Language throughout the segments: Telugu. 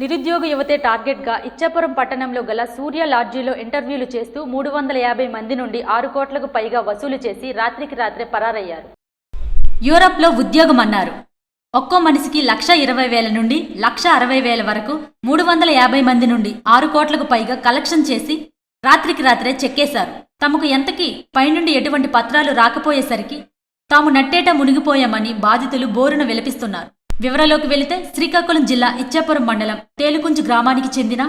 నిరుద్యోగ యువతే టార్గెట్గా ఇచ్చాపురం పట్టణంలో గల సూర్య లాడ్జీలో ఇంటర్వ్యూలు చేస్తూ మూడు వందల యాభై మంది నుండి ఆరు కోట్లకు పైగా వసూలు చేసి రాత్రికి రాత్రే పరారయ్యారు. యూరప్లో ఉద్యోగం అన్నారు. ఒక్కో మనిషికి లక్ష ఇరవై వేల నుండి లక్ష అరవై వేల వరకు మూడు వందల యాభై మంది నుండి ఆరు కోట్లకు పైగా కలెక్షన్ చేసి రాత్రికి రాత్రే చెక్కేశారు. తమకు ఎంతకీ పైనుండి ఎటువంటి పత్రాలు రాకపోయేసరికి తాము నట్టేట మునిగిపోయామని బాధితులు బోరున విలపిస్తున్నారు. వివరాల్లోకి వెళితే శ్రీకాకుళం జిల్లా ఇచ్చాపురం మండలం తేలుకుంజు గ్రామానికి చెందిన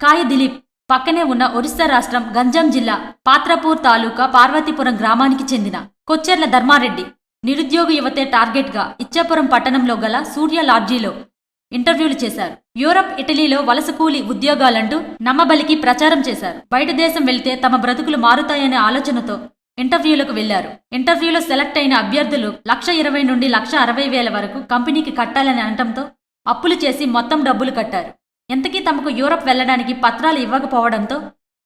కాయ దిలీప్ పక్కనే ఉన్న ఒరిస్సా రాష్ట్రం గంజాం జిల్లా పాత్రపూర్ తాలూకా పార్వతీపురం గ్రామానికి చెందిన కొచ్చెర్ల ధర్మారెడ్డి నిరుద్యోగ యువతే టార్గెట్గా ఇచ్చాపురం పట్టణంలో గల సూర్య లాడ్జీలో ఇంటర్వ్యూలు చేశారు. యూరప్ ఇటలీలో వలస కూలి ఉద్యోగాలంటూ నమ్మబలికి ప్రచారం చేశారు. బయట దేశం వెళ్తే తమ బ్రతుకులు మారుతాయనే ఆలోచనతో ఇంటర్వ్యూలకు వెళ్ళారు ఇంటర్వ్యూలో సెలెక్ట్ అయిన అభ్యర్థులు లక్ష ఇరవై నుండి లక్ష అరవై వేల వరకు కంపెనీకి కట్టాలని అనటంతో అప్పులు చేసి మొత్తం డబ్బులు కట్టారు. ఎంతకీ తమకు యూరప్ వెళ్ళడానికి పత్రాలు ఇవ్వకపోవడంతో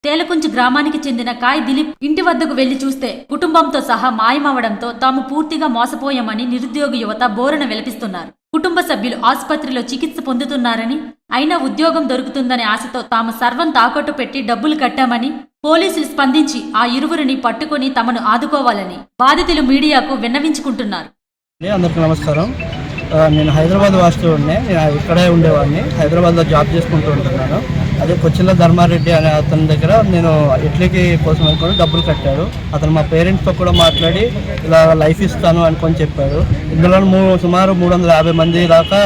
తేలకుంచి గ్రామానికి చెందిన కాయ్ దిలీప్ ఇంటి వద్దకు వెళ్ళి చూస్తే కుటుంబంతో సహా మాయమవడంతో తాము పూర్తిగా మోసపోయామని నిరుద్యోగ యువత బోరున విలపిస్తున్నారు. కుటుంబ సభ్యులు ఆసుపత్రిలో చికిత్స పొందుతున్నారని అయినా ఉద్యోగం దొరుకుతుందనే ఆశతో తాము సర్వం తాకట్టు పెట్టి డబ్బులు కట్టామని పోలీసులు స్పందించి ఆ ఇరువురిని పట్టుకుని తమను ఆదుకోవాలని బాధితులు మీడియాకు విన్నవించుకుంటున్నారు. అందరికీ నమస్కారం. నేను హైదరాబాద్ వాస్తవుడిని నేను ఇక్కడే ఉండేవాడిని. హైదరాబాద్లో జాబ్ చేసుకుంటూ ఉంటున్నాను. అదే కొచ్చిల ధర్మారెడ్డి అనే అతని దగ్గర నేను ఇడ్లీకి కోసం అనుకుని డబ్బులు కట్టాడు అతను మా పేరెంట్స్తో కూడా మాట్లాడి ఇలా లైఫ్ ఇస్తాను అనుకొని చెప్పాడు ఇందులో మూ సుమారు మూడు వందల యాభై మంది దాకా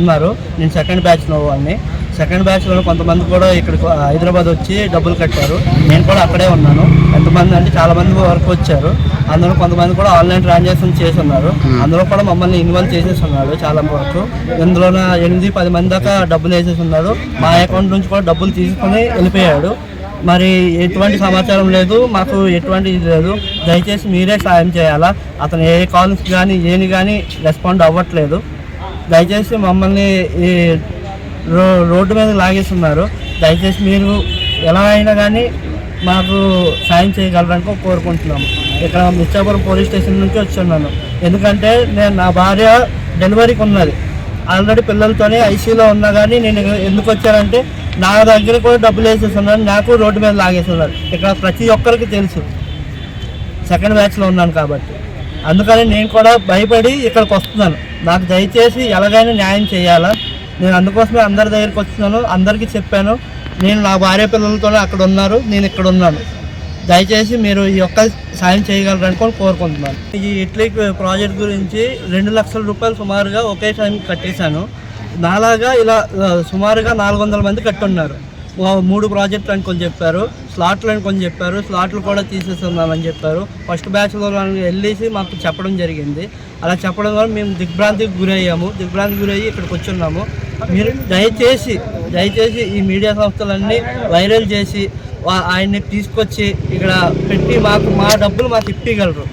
ఉన్నారు. నేను సెకండ్ బ్యాచ్లో వాడిని సెకండ్ బ్యాచ్లో కొంతమంది కూడా ఇక్కడికి హైదరాబాద్ వచ్చి డబ్బులు కట్టారు. నేను కూడా అక్కడే ఉన్నాను. ఎంతమంది అంటే చాలా మంది వరకు వచ్చారు. అందులో కొంతమంది కూడా ఆన్లైన్ ట్రాన్సాక్షన్ చేసి ఉన్నారు. అందులో కూడా మమ్మల్ని ఇన్వాల్వ్ చేసేసి ఉన్నాడు చాలా వరకు. ఇందులో ఎనిమిది పది మంది దాకా డబ్బులు వేసేసి ఉన్నాడు మా అకౌంట్ నుంచి కూడా డబ్బులు తీసుకొని వెళ్ళిపోయాడు. మరి ఎటువంటి సమాచారం లేదు. మాకు ఎటువంటి ఇది లేదు. దయచేసి మీరే సాయం చేయాలా? అతను ఏ కాల్స్ కానీ ఏని కానీ రెస్పాండ్ అవ్వట్లేదు. దయచేసి మమ్మల్ని ఈ రో రోడ్డు మీద లాగేస్తున్నారు. దయచేసి మీరు ఎలా అయినా కానీ మాకు సాయం చేయగలరని కోరుకుంటున్నాము. ఇక్కడ మిర్చాపురం పోలీస్ స్టేషన్ నుంచి వచ్చున్నాను. ఎందుకంటే నేను నా భార్య డెలివరీకి ఉన్నది. ఆల్రెడీ పిల్లలతోనే ఐసీలో ఉన్నా కానీ నేను ఎందుకు వచ్చానంటే నా దగ్గర కూడా డబ్బులు వేసేస్తున్నాను నాకు రోడ్డు మీద లాగేస్తున్నారు. ఇక్కడ ప్రతి ఒక్కరికి తెలుసు. సెకండ్ బ్యాచ్లో ఉన్నాను కాబట్టి. అందుకని నేను కూడా భయపడి ఇక్కడికి వస్తున్నాను. నాకు దయచేసి ఎలాగైనా న్యాయం చేయాలా? నేను అందుకోసమే అందరి దగ్గరికి వస్తున్నాను అందరికీ చెప్పాను. నేను నా భార్య పిల్లలతోనే అక్కడ ఉన్నారు నేను ఇక్కడ ఉన్నాను. దయచేసి మీరు ఈ యొక్క సాయం చేయగలరనుకొని కోరుకుంటున్నాను. ఈ ఇట్లీ ప్రాజెక్ట్ గురించి రెండు లక్షల రూపాయలు సుమారుగా ఒకే టైం కట్టేశాను. నాలాగా ఇలా సుమారుగా నాలుగు వందల మంది కట్టున్నారు. మూడు ప్రాజెక్టులు అని కొన్ని చెప్పారు స్లాట్లు అని కొన్ని చెప్పారు స్లాట్లు కూడా తీసేస్తున్నామని చెప్పారు. ఫస్ట్ బ్యాచ్లో వెళ్ళేసి మాకు చెప్పడం జరిగింది. అలా చెప్పడం వల్ల మేము దిగ్భ్రాంతికి గురయ్యాము. దిగ్భ్రాంతికి గురయ్యి ఇక్కడికి వచ్చున్నాము మీరు దయచేసి దయచేసి ఈ మీడియా సంస్థలన్నీ వైరల్ చేసి వా- ఆయన్ని తీసుకొచ్చి ఇక్కడ పెట్టి మాకు మా డబ్బులు మాకు ఇప్పగలరు